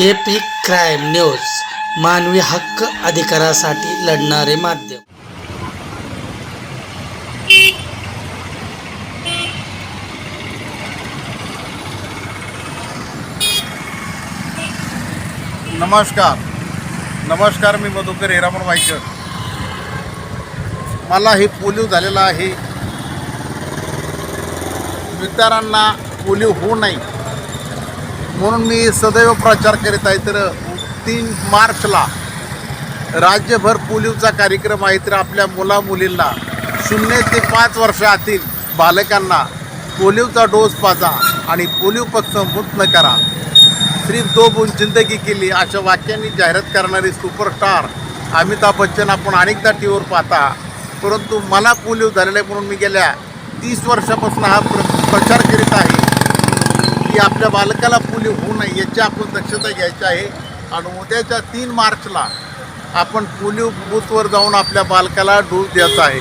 AP crime news मानवी हक्क अधिकारासाठी लढणारे माध्यम. नमस्कार. नमस्कार मी मधुकर हिरामण वायकर. मला हे पोलिओ झालेला आहे. विद्यार्थ्यांना पोलिओ होऊ नये. म्हणून मी सदैव प्रचार करीत आहे. तर तीन मार्चला राज्यभर पोलिओचा कार्यक्रम आहे. तर आपल्या मुला मुलींना शून्य ते पाच वर्षातील बालकांना पोलिओचा डोस पाजा आणि पोलिओपासून मुक्त करा. सिर्फ दो बूंद जिंदगी केली अशा वाक्यांनी जाहिरात करणारे सुपरस्टार अमिताभ बच्चन आपण अनेकदा टी व्हीवर पाहता. परंतु मला पोलिओ झालेला आहे म्हणून मी गेल्या तीस वर्षापासून हा प्र प्रचार करीत आहे. की आपल्या बालकाला पोलिओ होऊ नये याची आपण दक्षता घ्यायची आहे. आणि उद्याच्या तीन मार्चला आपण पोलिओ बूथवर जाऊन आपल्या बालकाला डोस द्यायचा आहे.